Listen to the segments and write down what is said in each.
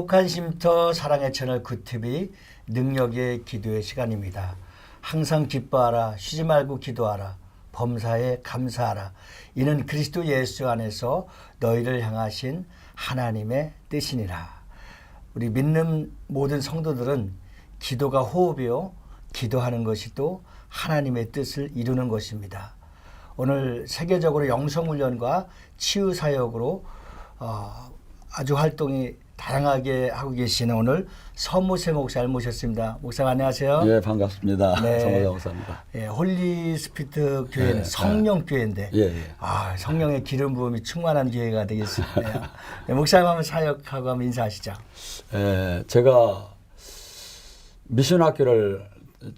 행복한 쉼터 사랑의 채널 굿TV 능력의 기도의 시간입니다. 항상 기뻐하라 쉬지 말고 기도하라 범사에 감사하라 이는 그리스도 예수 안에서 너희를 향하신 하나님의 뜻이니라. 우리 믿는 모든 성도들은 기도가 호흡이요 기도하는 것이 또 하나님의 뜻을 이루는 것입니다. 오늘 세계적으로 영성훈련과 치유 사역으로 어, 아주 활동이 다양하게 하고 계시는 오늘 서무세 목사를 모셨습니다. 목사님 안녕하세요. 예, 반갑습니다. 네. 정호영 목사입니다. 예, 홀리 스피트 교회는 예, 성령 교회인데 예, 예. 아 성령의 기름 부음이 충만한 교회가 되겠습니다. 네, 목사님 한번 사역하고 한번 인사하시죠. 예, 제가 미션 학교를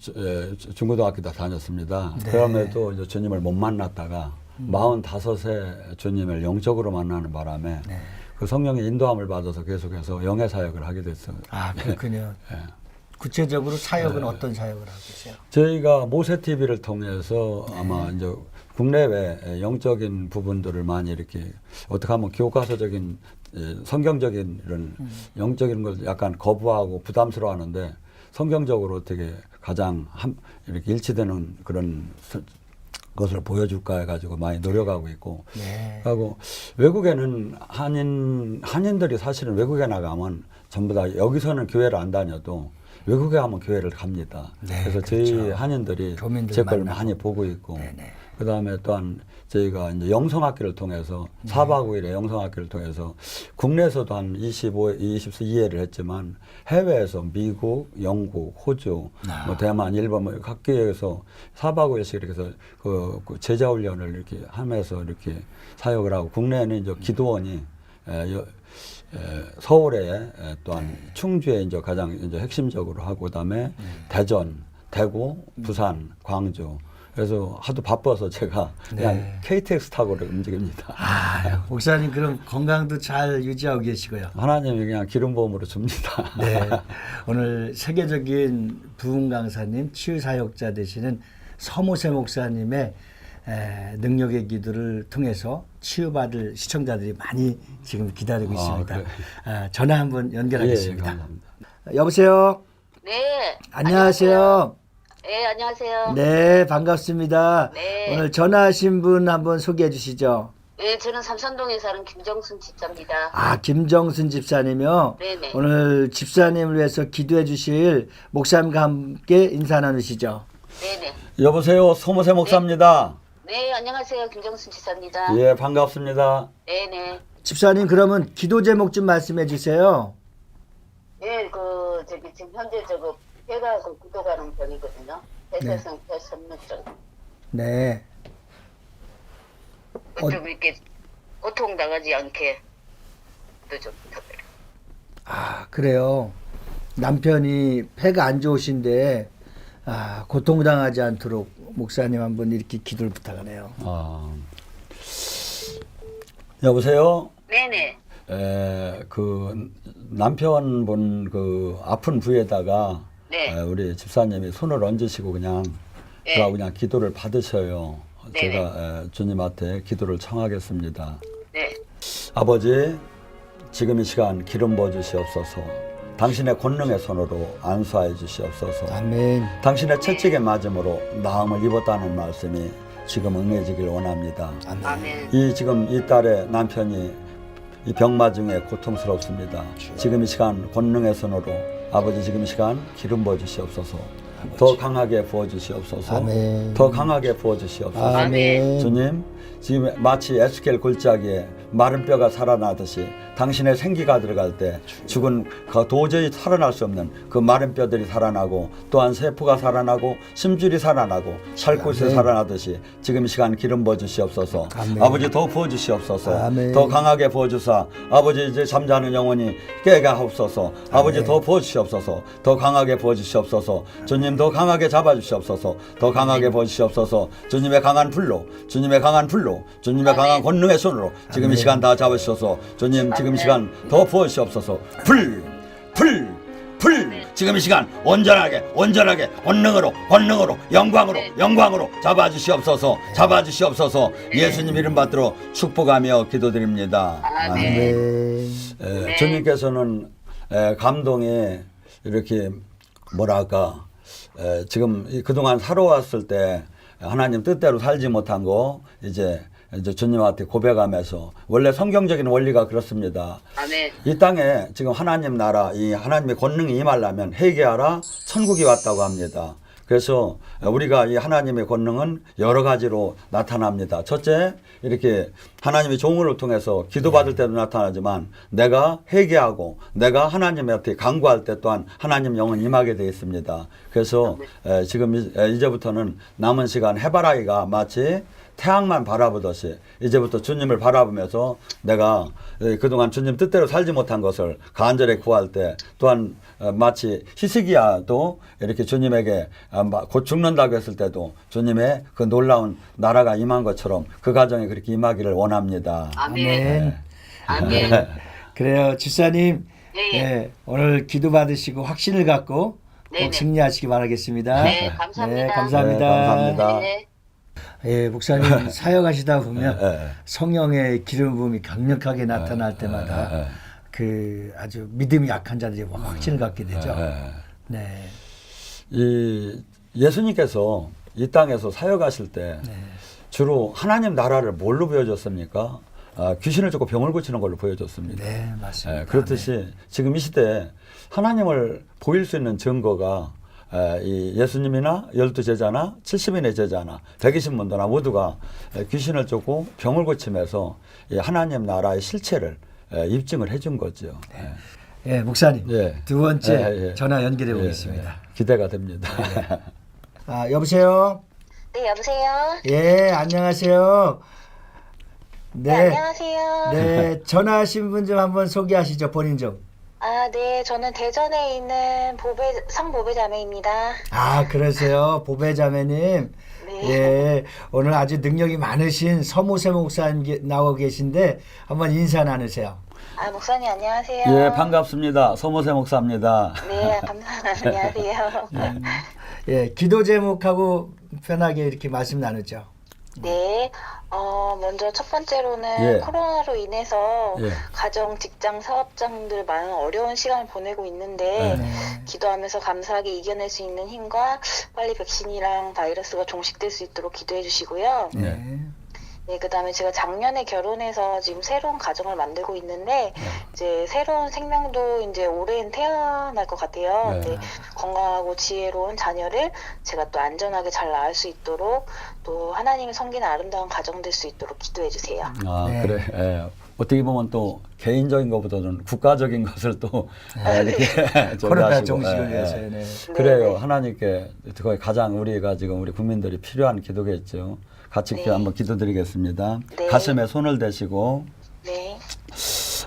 주- 예, 주- 중고등학교 때 다녔습니다. 네. 그럼에도 이제 주님을 못 만났다가 음. 45세 주님을 영적으로 만나는 바람에 네. 그 성령의 인도함을 받아서 계속해서 영의 사역을 하게 됐어요. 아 그렇군요. 예. 구체적으로 사역은 어떤 사역을 하고 계세요? 저희가 모세 TV를 통해서 아마 이제 국내외 영적인 부분들을 많이 이렇게 어떻게 하면 교과서적인 예, 성경적인 이런 영적인 걸 약간 거부하고 부담스러워하는데 성경적으로 어떻게 가장 한, 이렇게 일치되는 그런 서- 것을 보여줄까 해가지고 많이 노력하고 있고 네. 하고 외국에는 한인 한인들이 사실은 외국에 나가면 전부 다 여기서는 교회를 안 다녀도 외국에 가면 교회를 갑니다. 네, 그래서 그렇죠. 저희 한인들이 교민들 제 걸. 많이 보고 있고 네네. 그 다음에 또한 저희가 이제 영성학교를 통해서 네. 사 4박 5일의 영성학교를 통해서 국내에서도 한 25, 22회를 했지만 해외에서 미국, 영국, 호주, 아. 뭐 대만, 일본 뭐 학교에서 4박 5일씩 이렇게 해서 그, 그 제자 훈련을 이렇게 하면서 이렇게 사역을 하고 국내에는 이제 기도원이 에, 여, 에, 서울에 에, 또한 네. 충주에 이제 가장 이제 핵심적으로 하고 그다음에 대전, 대구, 부산, 광주 그래서 하도 바빠서 제가 그냥 네. KTX 타고 움직입니다. 아 목사님 그럼 건강도 잘 유지하고 계시고요. 하나님이 그냥 기름 부음으로 줍니다. 네. 오늘 세계적인 부흥 강사님, 치유 사역자 되시는 서모세 목사님의 에, 능력의 기도를 통해서 치유받을 시청자들이 많이 지금 기다리고 아, 있습니다. 그래. 아, 전화 한번 연결하겠습니다. 예, 예. 여보세요. 네. 안녕하세요. 네, 안녕하세요. 네, 반갑습니다. 네. 오늘 전화하신 분 한번 소개해 주시죠. 네, 저는 삼산동에 사는 김정순 집사입니다. 아, 김정순 집사님이요. 네네. 오늘 집사님을 위해서 기도해 주실 목사님과 함께 인사 나누시죠. 네네. 여보세요, 소모세 목사입니다. 네, 안녕하세요. 김정순 집사입니다. 예, 반갑습니다. 네네. 집사님 그러면 기도 제목 좀 말씀해 주세요. 네, 그, 저기, 지금 현재 저거, 폐가 그 굳어가는 병이거든요. 폐쇄성 폐섬유증. 네. 어- 좀 이렇게 고통당하지 않게 또좀 부탁드려요. 아, 그래요. 남편이 폐가 안 좋으신데 아, 고통당하지 않도록 목사님 한 번 이렇게 기도를 부탁하네요. 아, 여보세요. 네네. 에, 그 남편분 그 아픈 부위에다가 네. 에, 우리 집사님이 손을 얹으시고 그냥 네. 그가 그냥 기도를 받으셔요. 네. 제가 에, 주님한테 기도를 청하겠습니다. 네. 아버지, 지금 이 시간 기름 부어 주시옵소서. 당신의 권능의 손으로 안수하여 주시옵소서. 아멘. 당신의 채찍에 맞음으로 나음을 입었다는 말씀이 지금 응해지길 원합니다. 아멘. 아멘. 이 지금 이 딸의 남편이 이 병마 중에 고통스럽습니다. 지금 이 시간 권능의 손으로 아버지 지금 이 시간 기름 부어 주시옵소서. 더 강하게 부어 주시옵소서. 아멘. 더 강하게 부어 주시옵소서. 아멘. 주님, 지금 마치 에스겔 골짜기에 마른 뼈가 살아나듯이 당신의 생기가 들어갈 때 죽은 그 도저히 살아날 수 없는 그 마른 뼈들이 살아나고 또한 세포가 살아나고 심줄이 살아나고 아멘. 살아나듯이 지금 이 시간 기름 부어 주시옵소서. 아멘. 아버지 더 부어 주시옵소서. 아멘. 더 강하게 부어 주사 아버지 이제 잠자는 영혼이 깨게 하옵소서. 아버지. 더 부어 주시옵소서. 더 강하게 부어 주시옵소서. 주님 더 강하게 잡아 주시옵소서. 더 강하게 부어 주시옵소서. 주님의 강한 불로 주님의 강한 불로 주님의 강한 권능의 손으로 지금 이. 시간 다 잡으시옵소서. 주님 지금 이 시간 더 부어 주시옵소서. 불 불, 불 지금 이 시간 온전하게 온전하게 권능으로 권능으로 영광으로 영광으로 잡아주시옵소서 잡아주시옵소서 예수님 이름 받들어 축복하며 기도드립니다. 아멘. 아멘. 에, 주님께서는 에, 감동이 이렇게 뭐랄까 에, 지금 이 그동안 살아왔을 때 하나님 뜻대로 살지 못한 거 이제 이제 주님한테 고백하면서 원래 성경적인 원리가 그렇습니다. 아멘. 이 땅에 지금 하나님 나라, 이 하나님의 권능이 임하려면 회개하라 천국이 왔다고 합니다. 그래서 우리가 이 하나님의 권능은 여러 가지로 나타납니다. 첫째, 이렇게 하나님의 종을 통해서 기도받을 때도 나타나지만 내가 회개하고 내가 하나님한테 강구할 때 또한 하나님 영은 임하게 되어 있습니다. 그래서 에, 지금 이- 에, 이제부터는 남은 시간 해바라기가 마치 태양만 바라보듯이 이제부터 주님을 바라보면서 내가 에, 그동안 주님 뜻대로 살지 못한 것을 간절히 구할 때 또한 어, 마치 히스기야도 이렇게 주님에게 아, 마- 곧 죽는다고 했을 때도 주님의 그 놀라운 나라가 임한 것처럼 그 가정에 그렇게 임하기를 원합니다. 아멘. 아멘. 그래요, 집사님. 예, 예. 예, 오늘 기도 받으시고 확신을 갖고 네네. 꼭 승리하시기 바라겠습니다. 네, 감사합니다. 네, 감사합니다. 네, 감사합니다. 네. 예, 목사님 사역하시다 보면 예, 예. 성령의 기름 부음이 강력하게 나타날 때마다 예, 예. 그 아주 믿음이 약한 자들이 확신을 갖게 되죠. 예. 네. 이 예수님께서 이 땅에서 사역하실 때 네. 주로 하나님 나라를 뭘로 보여줬습니까? 아, 귀신을 쫓고 병을 고치는 걸로 보여줬습니다. 네, 맞습니다. 예, 그렇듯이 지금 이 시대에 하나님을 보일 수 있는 증거가 예수님이나 열두 제자나 70인의 제자나 120문도나 모두가 에, 귀신을 쫓고 병을 고치면서 이 하나님 나라의 실체를 에, 입증을 해준 거죠. 예. 예, 목사님. 예. 두 번째 예, 예. 전화 연결해 예, 보겠습니다. 예. 기대가 됩니다. 아, 여보세요? 네, 여보세요? 예, 안녕하세요. 네, 네. 안녕하세요. 네, 전화하신 분 좀 한번 소개하시죠, 본인 좀. 아, 네, 저는 대전에 있는 보배, 성보배 자매입니다. 아, 그러세요. 보배자매님. 네. 예, 오늘 아주 능력이 많으신 서무세 목사님 게- 나오고 계신데 한번 인사 나누세요. 아, 목사님 안녕하세요. 예, 반갑습니다. 서모세 목사입니다. 네, 감사합니다. 안녕하세요. 예, 기도 제목하고 편하게 이렇게 말씀 나누죠. 네, 어, 먼저 첫 번째로는 예. 코로나로 인해서 예. 가정, 직장, 사업장들 많은 어려운 시간을 보내고 있는데 네. 기도하면서 감사하게 이겨낼 수 있는 힘과 빨리 백신이랑 바이러스가 종식될 수 있도록 기도해 주시고요. 네. 네, 그다음에 제가 작년에 결혼해서 지금 새로운 가정을 만들고 있는데 이제 새로운 생명도 이제 올해는 태어날 것 같아요. 네. 근데 건강하고 지혜로운 자녀를 제가 또 안전하게 잘 낳을 수 있도록 또 하나님을 섬기는 아름다운 가정 될 수 있도록 기도해 주세요. 아, 네. 그래. 예. 어떻게 보면 또 개인적인 것보다는 국가적인 것을 또 예, 이렇게 코로나 종식을 예, 위해서. 예. 네. 그래요. 네. 하나님께 거의 가장 우리가 지금 우리 국민들이 필요한 기도겠죠. 같이 네. 한번 기도드리겠습니다. 네. 가슴에 손을 대시고 네.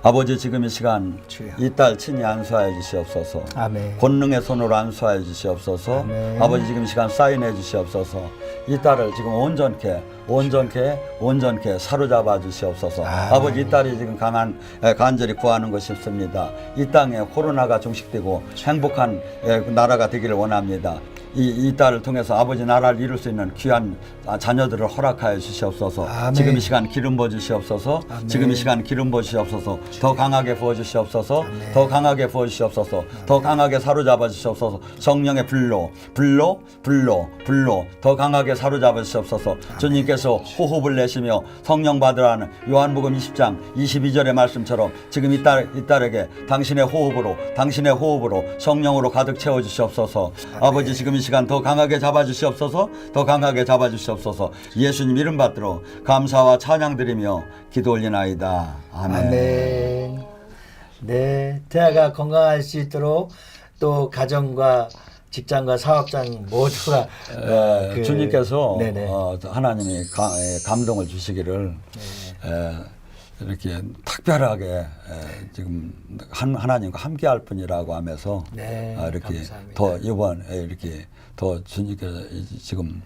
아버지 지금 이 시간. 이 딸 친히 안수하여 주시옵소서. 아멘. 권능의 손으로 안수하여 주시옵소서. 아멘. 아버지 지금 이 시간 사인해 주시옵소서. 이 딸을 지금 온전케 온전케 온전케 사로잡아 주시옵소서. 아멘. 아버지 이 딸이 지금 강한 에, 간절히 구하는 것이 있습니다. 이 땅에 코로나가 종식되고 행복한 에, 그 나라가 되기를 원합니다. 이, 이 딸을 통해서 아버지 나라를 이룰 수 있는 귀한 아, 자녀들을 허락하여 주시옵소서. 아멘. 지금 이 시간 기름 부어 주시옵소서. 아멘. 지금 이 시간 기름 부어 주시옵소서. 더 강하게 부어 주시옵소서. 아멘. 더 강하게 부어 주시옵소서. 더 강하게 사로잡아 주시옵소서. 성령의 불로, 불로, 불로, 불로 더 강하게 사로잡아 주시옵소서. 주님께서 호흡을 내시며 성령 받으라는 요한복음 20장 22절의 말씀처럼 지금 이 딸 이 딸에게 당신의 호흡으로, 당신의 호흡으로 성령으로 가득 채워 주시옵소서. 아버지 지금 이 시간 더 강하게 잡아 주시옵소서. 더 강하게 잡아 주시옵소서. 예수님 이름 받들어 감사와 찬양 드리며 기도 올리나이다. 아멘. 아멘. 네, 태아가 건강할 수 있도록 또 가정과 직장과 사업장 모두가 에, 그- 주님께서. 어, 하나님이 가- 에, 감동을 주시기를 에, 이렇게 특별하게 에, 지금 한, 하나님과 함께할 뿐이라고 하면서 네, 아, 이렇게 감사합니다. 더 이번에 이렇게 더 주님께서 이- 지금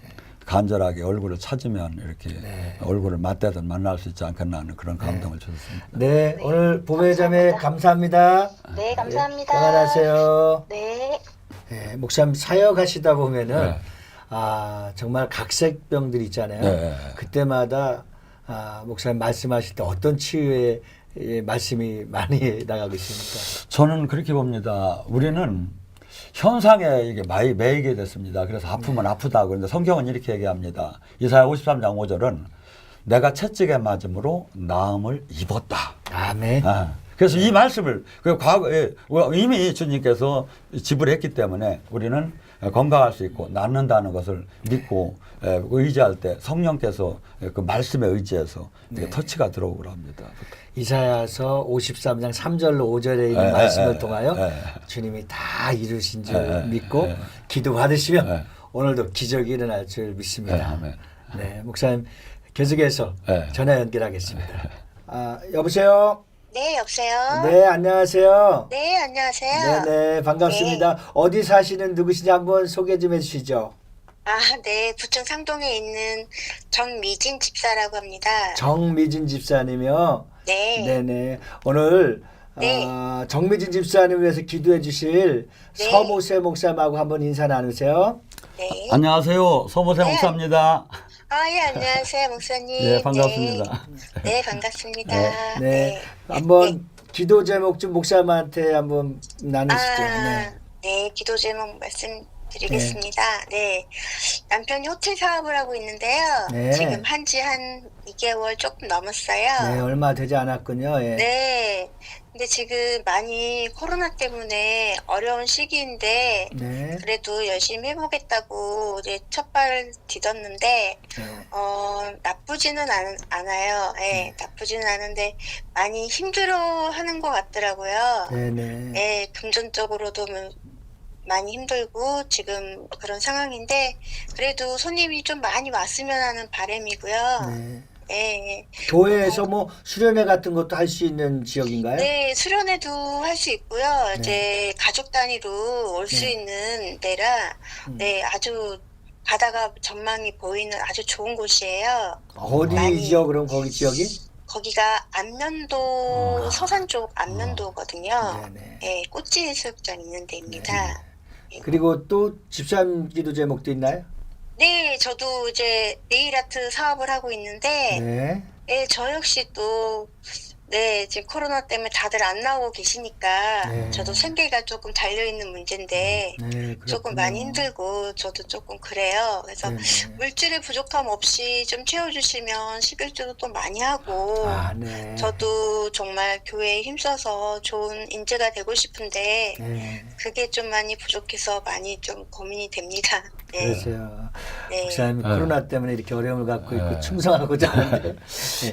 간절하게 얼굴을 찾으면 이렇게 네. 얼굴을 맞대든 만날 수 있지 않겠나 하는 그런 감동을 주셨습니다. 네, 오늘 보배자매 감사합니다. 네, 감사합니다. 건강하세요. 네. 네, 목사님 사역하시다 보면은 네. 아 정말 각색병들 있잖아요. 네. 그때마다 아, 목사님 말씀하실 때 어떤 치유의 예, 말씀이 많이 나가고 있습니까? 저는 그렇게 봅니다. 우리는 현상에 이게 많이 매이게 됐습니다. 그래서 아프면 아프다. 그런데 성경은 이렇게 얘기합니다. 이사야 53장 5절은 내가 채찍에 맞음으로 나음을 입었다. 아멘. 아, 그래서 이 말씀을 그 과거에 이미 주님께서 지불했기 때문에 우리는 건강할 수 있고 낫는다는 것을 믿고 에, 의지할 때 성령께서 그 말씀에 의지해서 이렇게 터치가 들어오고 합니다. 이사야서 53장 3절로 5절에 있는 예, 말씀을 예, 통하여 예. 주님이 다 이루신 줄 예, 예, 믿고 예. 기도 받으시면 예. 오늘도 기적이 일어날 줄 믿습니다. 예, 아멘. 네, 목사님 계속해서 예. 전화 연결하겠습니다. 아, 여보세요. 네, 여보세요? 네, 안녕하세요. 네, 안녕하세요. 네, 네, 반갑습니다. 어디 사시는 누구신지 한번 소개 좀 해주시죠. 아, 네, 부천 상동에 있는 정미진 집사라고 합니다. 정미진 집사님이요. 네. 네네. 오늘 네. 아, 정미진 집사님 위해서 기도해 주실 네. 서모세 목사님하고 한번 인사 나누세요. 네. 안녕하세요. 서보세 네. 목사입니다. 아, 예, 안녕하세요, 목사님. 예, 반갑습니다. 네, 네, 반갑습니다. 네. 네. 한번 기도 제목 좀 목사님한테 한번 나누시죠. 아, 네. 네. 기도 제목 말씀 드리겠습니다. 네. 남편이 호텔 사업을 하고 있는데요. 네. 지금 한지한 2개월 조금 넘었어요. 네, 얼마 되지 않았군요. 예. 네. 근데 지금 많이 코로나 때문에 어려운 시기인데 네. 그래도 열심히 해보겠다고 이제 첫 발을 디뎠는데 네. 어 나쁘지는 않, 않아요. 예, 나쁘지는 않은데 많이 힘들어하는 것 같더라고요. 네네. 예, 금전적으로도 뭐 많이 힘들고 지금 그런 상황인데 그래도 손님이 좀 많이 왔으면 하는 바람이고요. 네. 예, 예. 교회에서 뭐 수련회 같은 것도 할 수 있는 지역인가요? 네, 수련회도 할 수 있고요. 이제 가족 단위로 올 수 네. 있는 데라 음. 네, 아주 바다가 전망이 보이는 아주 좋은 곳이에요. 어디 많이- 지역 그럼 거기 지역이? 거기가 안면도 서산 쪽 안면도거든요. 네네. 예, 꽃지 해수욕장 있는 데입니다. 그리고 또 집사님 기도 제목도 있나요? 네, 저도 이제 네일 아트 사업을 하고 있는데, 네. 예, 저 역시 또, 네, 지금 코로나 때문에 다들 안 나오고 계시니까, 네. 저도 생계가 조금 달려있는 문제인데, 네. 조금. 많이 힘들고, 저도 조금 그래요. 그래서 네 네. 물질의 부족함 없이 좀 채워주시면 11조도 또 많이 하고, 아, 네. 저도 정말 교회에 힘써서 좋은 인재가 되고 싶은데, 네. 그게 좀 많이 부족해서 많이 좀 고민이 됩니다. 네. 그래서요. 네. 목사님이 네. 코로나 때문에 이렇게 어려움을 갖고 있고 네. 충성하고자 하는데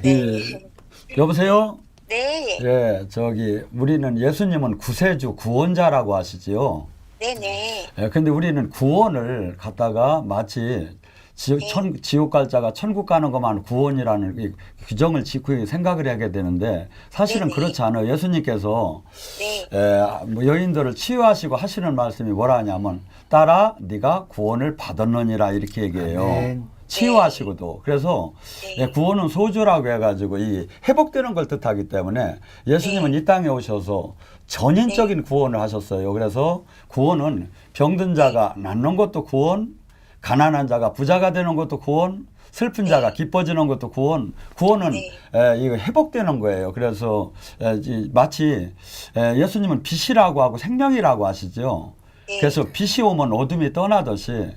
예. 여보세요? 네. 예, 저기 우리는 예수님은 구세주 구원자라고 하시지요. 네네. 예, 근데 우리는 구원을 갖다가 마치 지옥, 네. 천, 지옥 갈 자가 천국 가는 것만 구원이라는 이 규정을 짓고 생각을 하게 되는데 사실은 네네. 그렇지 않아요. 예수님께서 네. 에, 뭐 여인들을 치유하시고 하시는 말씀이 뭐라 하냐면 따라 네가 구원을 받았느니라 이렇게 얘기해요. 아멘. 치유하시고도 그래서 네. 예, 구원은 소주라고 해가지고 이 회복되는 걸 뜻하기 때문에 예수님은 네. 이 땅에 오셔서 전인적인 구원을 하셨어요. 그래서 구원은 병든 자가 낫는 것도 구원, 가난한 자가 부자가 되는 것도 구원, 슬픈 자가 기뻐지는 것도 구원, 구원은 네. 에, 이거 회복되는 거예요. 그래서 에, 이, 마치 에, 예수님은 빛이라고 하고 생명이라고 하시죠. 네. 그래서 빛이 오면 어둠이 떠나듯이 에,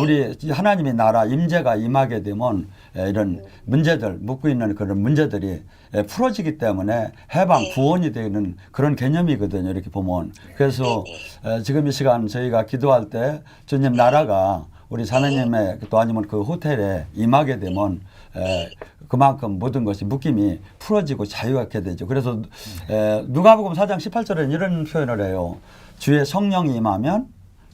우리 하나님의 나라 임재가 임하게 되면 에, 이런 문제들 묻고 있는 그런 문제들이 에, 풀어지기 때문에 해방 네. 구원이 되는 그런 개념이거든요. 이렇게 보면 그래서 에, 지금 이 시간 저희가 기도할 때 주님 나라가 우리 자매님의 또 아니면 그 호텔에 임하게 되면 에, 그만큼 모든 것이 묶임이 풀어지고 자유하게 되죠. 그래서 에, 누가복음 4장 18절에는 이런 표현을 해요. 주의 성령이 임하면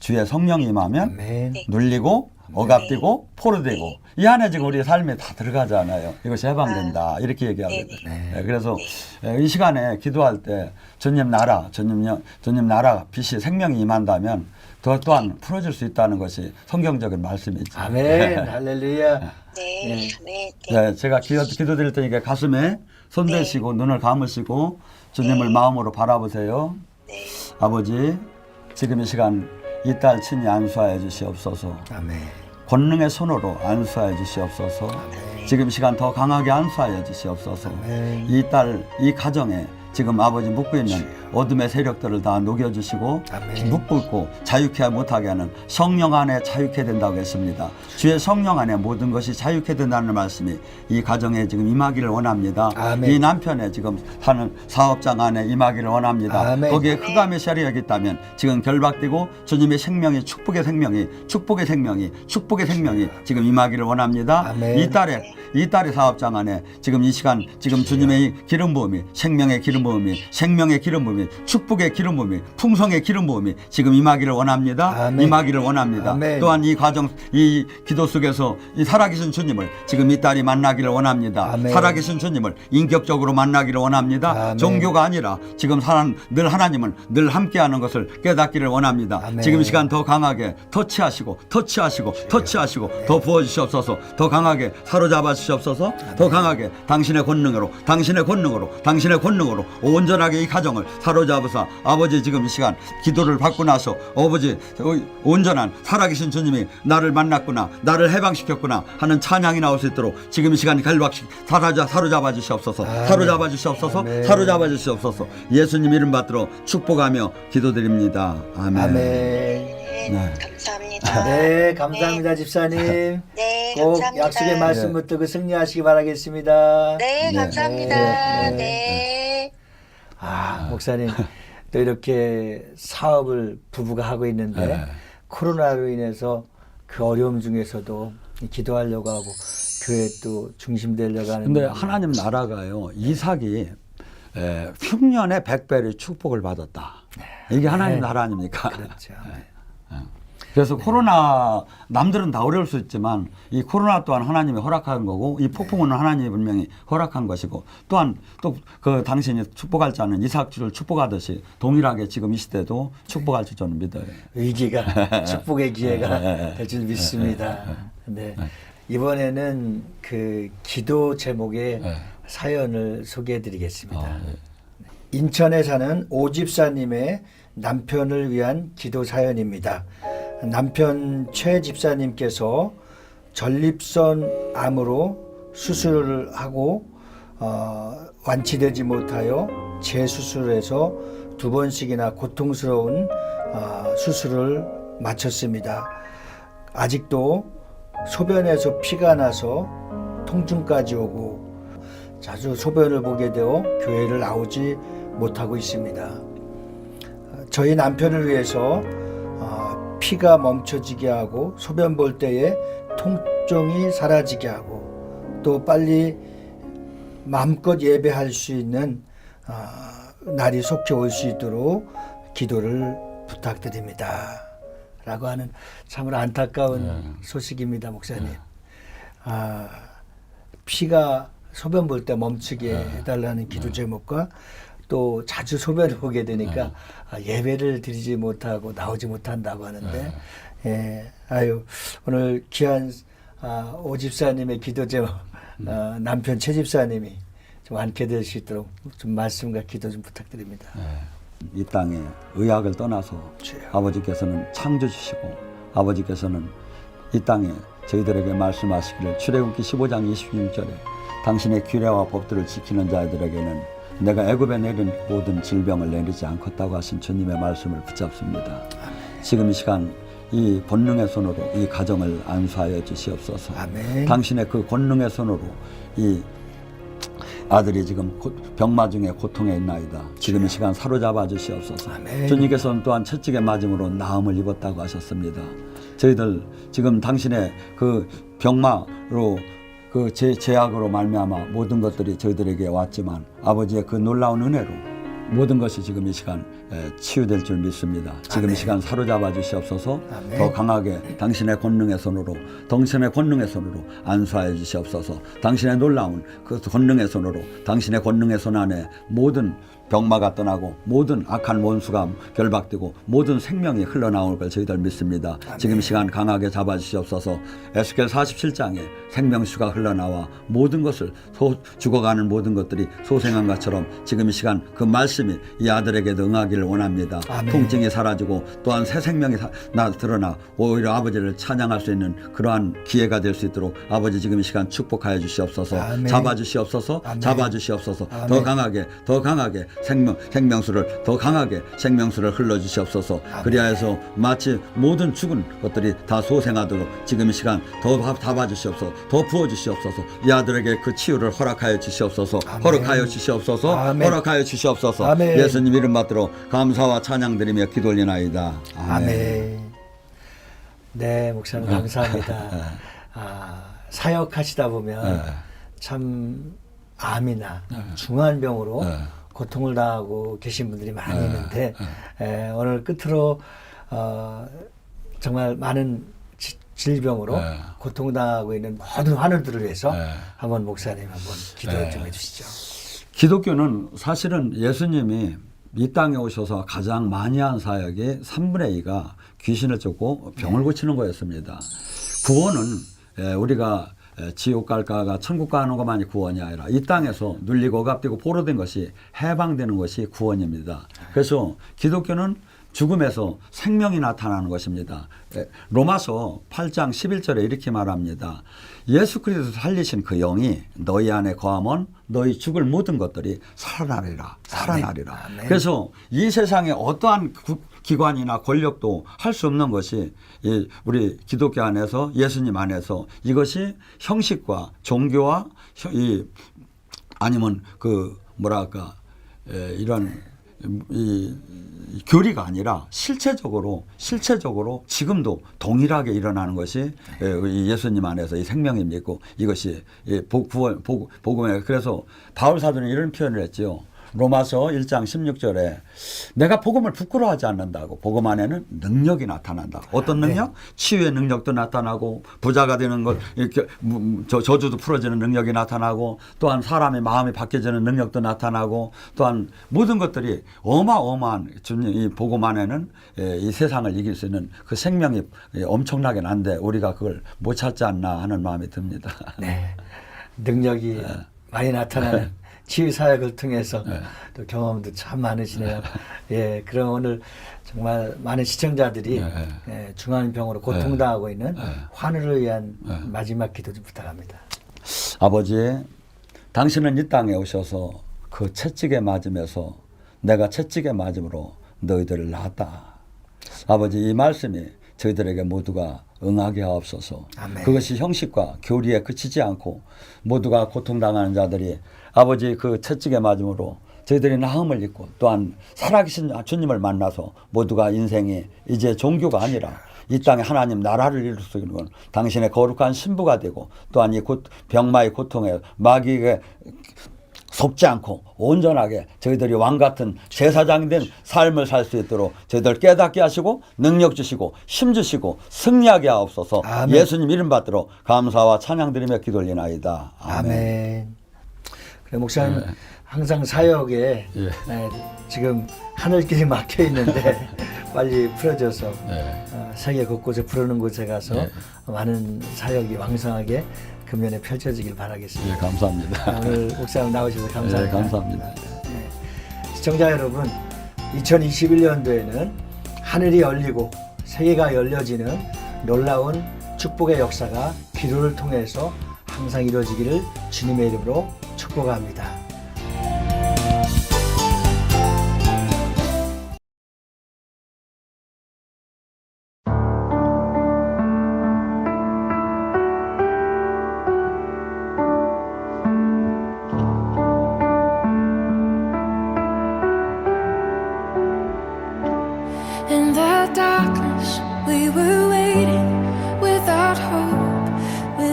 주의 성령이 임하면 아멘. 눌리고 억압되고 포로되고 이 안에 지금 우리의 삶이 다 들어가잖아요. 이것이 해방된다 이렇게 얘기하거든요. 예, 그래서 예, 이 시간에 기도할 때 주님 나라, 주님 영- 주님 나라 빛이 생명이 임한다면 더 또한 풀어질 수 있다는 것이 성경적인 말씀이죠. 아멘. 할렐루야. 네. 네. 네. 네. 네, 제가 기도, 기도 드릴 테니까 가슴에 손 네. 대시고 눈을 감으시고 주님을 마음으로 바라보세요. 네. 아버지, 지금 이 시간 이 딸 친히 안수하여 주시옵소서. 아멘. 권능의 손으로 안수하여 주시옵소서. 지금 시간 더 강하게 안수하여 주시옵소서. 아멘. 이 딸, 이 가정에 지금 아버지 묵고 있는 어둠의 세력들을 다 녹여주시고. 묶고 자유케 못하게 하는 성령 안에 자유케 된다고 했습니다. 주의 성령 안에 모든 것이 자유케 된다는 말씀이 이 가정에 지금 임하기를 원합니다. 아멘. 이 남편의 지금 사는 사업장 안에 임하기를 원합니다. 아멘. 거기에 흑암의 세력이 있다면 지금 결박되고 주님의 생명이 축복의 생명이 축복의 생명이 축복의 생명이 지금 임하기를 원합니다. 아멘. 이 딸의 이 딸의 사업장 안에 지금 이 시간 지금 주님의 이 기름 부음이 생명의 기름 부음이 생명의 기름 부음이 축복의 기름 부음이 풍성의 기름 부음이 지금 임하기를 원합니다. 아멘. 임하기를 원합니다. 아멘. 또한 이 과정 이 기도 속에서 이 살아계신 주님을 지금 이 딸이 만나기를 원합니다. 아멘. 살아계신 주님을 인격적으로 만나기를 원합니다. 아멘. 종교가 아니라 지금 사람 늘 하나님은 늘 함께하는 것을 깨닫기를 원합니다. 아멘. 지금 이 시간 더 강하게 터치하시고 터치하시고 터치하시고 더 부어주시옵소서 더 강하게 사로잡아 주시옵소서 더 강하게 당신의 권능으로 당신의 권능으로 당신의 권능으로 온전하게 이 가정을 사로 잡으사 아버지 지금 이 시간 기도를 받고 나서 아버지 온전한 살아계신 주님이 나를 만났구나 나를 해방시켰구나 하는 찬양이 나올 수 있도록 지금 이 시간 갈박시 사로잡아, 사로잡아 주시옵소서 아멘. 사로잡아 주시옵소서 아멘. 사로잡아 주시옵소서 예수님 이름 받들어 축복하며 기도드립니다 아멘. 아멘. 네, 네. 감사합니다. 네, 감사합니다, 집사님. 네, 꼭 감사합니다. 약속의 말씀 붙들고 승리하시기 바라겠습니다. 네, 네. 감사합니다. 네, 네. 네. 아, 목사님 또 이렇게 사업을 부부가 하고 있는데 네. 코로나로 인해서 그 어려움 중에서도 기도하려고 하고 교회 또 중심 되려고 하는 근데 하나님 나라가요 이삭이 에, 흉년에 백배의 축복을 받았다. 이게 하나님 네. 나라 아닙니까? 그렇죠. 그래서 코로나 남들은 다 어려울 수 있지만 이 코로나 또한 하나님이 허락한 거고 이 폭풍은 하나님이 분명히 허락한 것이고 또한 또 그 당신이 축복할 자는 이삭주를 축복하듯이 동일하게 지금 이 시대도 축복할 줄 저는 믿어요. 위기가 축복의 기회가 될 줄 믿습니다. 네. 이번에는 그 기도 제목의 네. 사연을 소개해 드리겠습니다. 아, 예. 인천에 사는 오 집사님의 남편을 위한 기도 사연입니다. 남편 최 집사님께서 전립선 암으로 수술을 하고 어, 완치되지 못하여 재수술해서 두 번씩이나 고통스러운 어, 수술을 마쳤습니다. 아직도 소변에서 피가 나서 통증까지 오고 자주 소변을 보게 되어 교회를 나오지 못하고 있습니다. 저희 남편을 위해서 어, 피가 멈춰지게 하고 소변 볼 때에 통증이 사라지게 하고 또 빨리 마음껏 예배할 수 있는 어, 날이 속히 올 수 있도록 기도를 부탁드립니다. 라고 하는 참으로 안타까운 네. 소식입니다, 목사님. 아, 피가 소변 볼 때 멈추게 네. 해달라는 기도 제목과 또 자주 소변을 보게 되니까 아, 예배를 드리지 못하고 나오지 못한다고 하는데 예, 아유 오늘 귀한 아, 오 집사님의 기도 제목 어, 남편 최 집사님이 좀 앉게 될 수 있도록 좀 말씀과 기도 좀 부탁드립니다. 이 땅에 의학을 떠나서 주여. 아버지께서는 창조주시고 아버지께서는 이 땅에 저희들에게 말씀하시기를 출애굽기 15장 26절에 당신의 규례와 법들을 지키는 자들에게는 내가 애굽에 내린 모든 질병을 내리지 않겠다고 하신 주님의 말씀을 붙잡습니다. 지금 이 시간 이 본능의 손으로 이 가정을 안수하여 주시옵소서. 아멘. 당신의 그 권능의 손으로 이 아들이 지금 고- 병마 중에 고통에 있나이다. 지금 이 시간 사로잡아 주시옵소서. 아멘. 주님께서는 또한 채찍의 맞음으로 나음을 입었다고 하셨습니다. 저희들 지금 당신의 그 병마로 그 제, 제약으로 말미암아 모든 것들이 저희들에게 왔지만 아버지의 그 놀라운 은혜로 모든 것이 지금 이 시간 에, 치유될 줄 믿습니다. 지금 이 시간 사로잡아 주시옵소서. 아멘. 더 강하게 당신의 권능의 손으로 당신의 권능의 손으로 안수하여 주시옵소서. 당신의 놀라운 그 권능의 손으로 당신의 권능의 손 안에 모든 병마가 떠나고 모든 악한 원수가 결박되고 모든 생명이 흘러나오는 걸 저희들 믿습니다. 지금 이 시간 강하게 잡아주시옵소서. 에스겔 47장에 생명수가 흘러나와 모든 것을 소, 죽어가는 모든 것들이 소생한 것처럼 지금 이 시간 그 말씀이 이 아들에게도 응하기를 원합니다. 아멘. 통증이 사라지고 또한 새 생명이 사- 나 드러나 오히려 아버지를 찬양할 수 있는 그러한 기회가 될 수 있도록 아버지 지금 이 시간 축복하여 주시옵소서. 아멘. 잡아주시옵소서. 아멘. 잡아주시옵소서. 더 아멘. 강하게 더 강하게 생명 생명수를 더 강하게 생명수를 흘러 주시옵소서. 그리하여서 마치 모든 죽은 것들이 다 소생하도록 지금 이 시간 더 바- 잡아주시옵소서. 더 부어 주시옵소서. 이 아들에게 그 치유를 허락하여 주시옵소서. 아멘. 허락하여 주시옵소서. 아멘. 허락하여 주시옵소서. 아멘. 예수님 이름 받들어 감사와 찬양드리며 기도올리나이다. 아멘. 네, 목사님 감사합니다. 아, 사역하시다 보면 네. 참 암이나 중환병으로 네. 고통을 당하고 계신 분들이 많이 네. 있는데 에, 오늘 끝으로 어, 정말 많은 지- 질병으로 네. 고통당하고 있는 모든 환우들을 위해서 네. 한번 목사님 한번 기도 네. 좀 해주시죠. 기독교는 사실은 예수님이 이 땅에 오셔서 가장 많이 한 사역이 3분의 2가 귀신을 쫓고 병을 고치는 거였습니다. 구원은 에, 우리가 에, 지옥 갈까가 천국 가는 것만이 구원이 아니라 이 땅에서 눌리고 억압되고 포로된 것이 해방되는 것이 구원입니다. 그래서 기독교는 죽음에서 생명이 나타나는 것입니다. 에, 로마서 8장 11절에 이렇게 말합니다. 예수 그리스도 살리신 그 영이 너희 안에 거하면 너희 죽을 모든 것들이 살아나리라. 살아나리라. 아멘. 그래서 이 세상에 어떠한 구- 기관이나 권력도 할 수 없는 것이 이 우리 기독교 안에서 예수님 안에서 이것이 형식과 종교와 혀- 이 아니면 그 뭐랄까 에, 이런 이, 이 교리가 아니라 실체적으로 실체적으로 지금도 동일하게 일어나는 것이 예수님 안에서 이 생명이 믿고 이것이 이 복- 구원 복- 복음에 그래서 바울 사도는 이런 표현을 했지요. 로마서 1장 16절에 내가 복음을 부끄러워하지 않는다고 복음 안에는 능력이 나타난다. 어떤 능력? 치유의 능력도 나타나고 부자가 되는 것 이렇게 저 저주도 풀어지는 능력이 나타나고 또한 사람의 마음이 바뀌어지는 능력도 나타나고 또한 모든 것들이 어마어마한 이 복음 안에는 예, 이 세상을 이길 수 있는 그 생명이 예, 엄청나게 난데 우리가 그걸 못 찾지 않나 하는 마음이 듭니다. 네. 능력이 많이 나타나는 치유 사역을 통해서 또 경험도 참 많으시네요. 예, 그럼 오늘 정말 많은 시청자들이 네. 예, 중환병으로 고통당하고 있는 환우를 위한 네. 마지막 기도 좀 부탁합니다. 아버지, 당신은 이 땅에 오셔서 그 채찍에 맞으면서 내가 채찍에 맞음으로 너희들을 낳았다. 아버지, 이 말씀이 저희들에게 모두가 응하게 하옵소서. 아멘. 그것이 형식과 교리에 그치지 않고 모두가 고통당하는 자들이 아버지 그 채찍에 맞음으로 저희들이 나음을 입고 또한 살아계신 주님을 만나서 모두가 인생이 이제 종교가 아니라 이 땅에 하나님 나라를 이룰 수 있는 건 당신의 거룩한 신부가 되고 또한 이 고, 병마의 고통에 마귀에게 속지 않고 온전하게 저희들이 왕 같은 제사장이 된 삶을 살 수 있도록 저희들 깨닫게 하시고 능력 주시고 힘 주시고 승리하게 하옵소서 아멘. 예수님 이름 받들어 감사와 찬양 드리며 기도올리나이다. 아멘. 그래 목사님 항상 사역에 예. 예, 지금 하늘길이 막혀 있는데 빨리 풀어져서 네. 어, 세계 곳곳에 부르는 곳에 가서 네. 많은 사역이 왕성하게 금년에 펼쳐지길 바라겠습니다. 예, 감사합니다. 오늘 목사님 나오셔서 감사합니다. 네, 감사합니다. 네. 시청자 여러분, 2021년도에는 하늘이 열리고 세계가 열려지는 놀라운 축복의 역사가 기도를 통해서 항상 이루어지기를 주님의 이름으로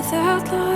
without light.